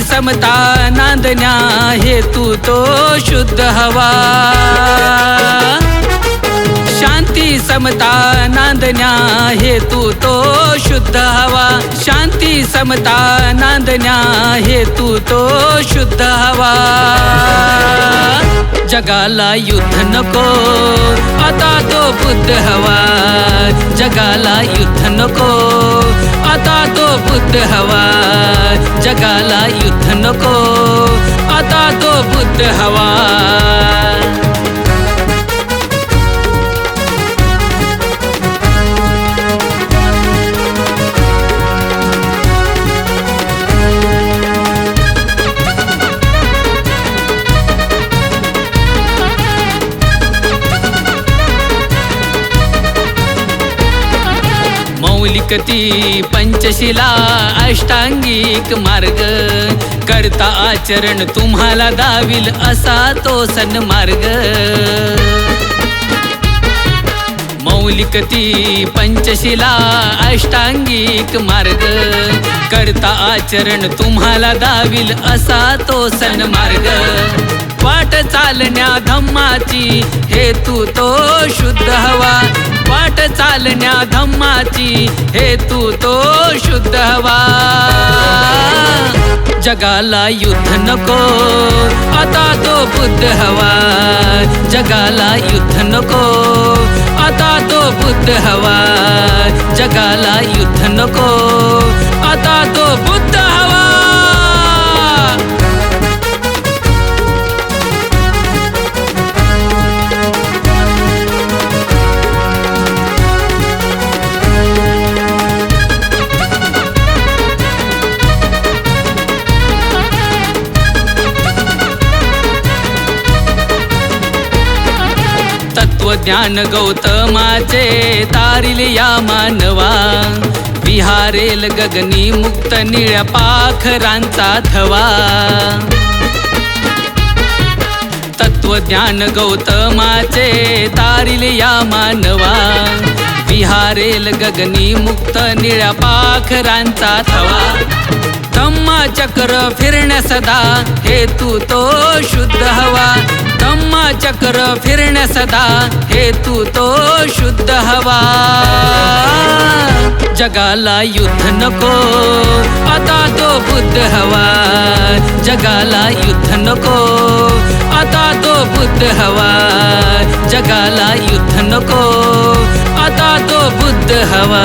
समता नांदण्या हेतू तो शुद्ध हवा। शांती, समता नांदण्या हेतू तो शुद्ध हवा। शांती, समता नांदण्या हेतू तो शुद्ध हवा। जगाला युद्ध नको आता तो बुद्ध हवा। जगाला युद्ध नको आता तो बुद्ध हवा। जगाला युद्ध नको. आता तो बुद्ध हवा. मौलिकती पंचशिला अष्टांगिक मार्ग. करता आचरण तुम्हाला दाविल असा तो सन्मार्ग. मौलिकती पंचशिला अष्टांगिक मार्ग. करता आचरण तुम्हाला दाविल असा तो सन्मार्ग. वाट चालण्या धम्माची. हेतू तो शुद्ध हवा. वाट चालण्या धम्माची. हेतू तो शुद्ध हवा. जगाला युद्ध नको. आता तो बुद्ध हवा. जगाला युद्ध नको. आता तो बुद्ध हवा. जगाला युद्ध नको. आता तो बुद्ध ज्ञान गौतमाचे तारिल या मानवा. विहारेल गगनी मुक्त निळ्या पाखरांचा थवा. तत्वज्ञान गौतमाचे तारिल या मानवा. विहारेल गगनी मुक्त निळ्या पाखरांचा थवा. धम्मा चक्र फिरण्या सदा हेतू तो शुद्ध हवा. धम्मा चक्र फिरण्या सदा हे तू तो शुद्ध हवा। जगाला युद्ध नको आता तो बुद्ध हवा। जगाला युद्ध नको आता तो बुद्ध हवा। जगाला युद्ध नको आता तो बुद्ध हवा।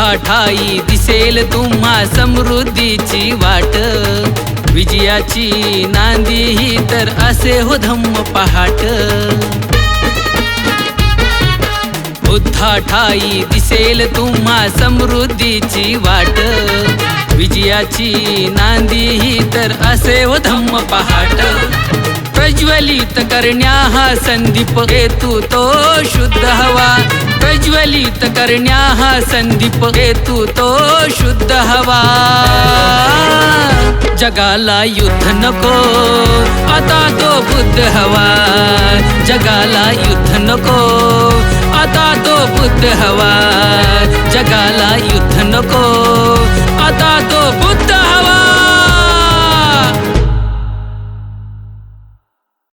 बुद्धा ठाई दिसेल तुम्हा समृद्धीची वाट. विजयाची नांदी ही तर असे हो धम्म पहाट. बुद्धा ठाई दिसेल तुम्हा समृद्धीची वाट. विजयाची नांदी ही तर असे हो धम्म पहाट. प्रज्वलित करण्या हा संदीप हेतू तो शुद्ध हवा. प्रज्वलित करण्या हा संदीप. हेतू तो शुद्ध हवा. जगाला युद्ध नको आता तो बुद्ध हवा. जगाला युद्ध नको आता तो बुद्ध हवा.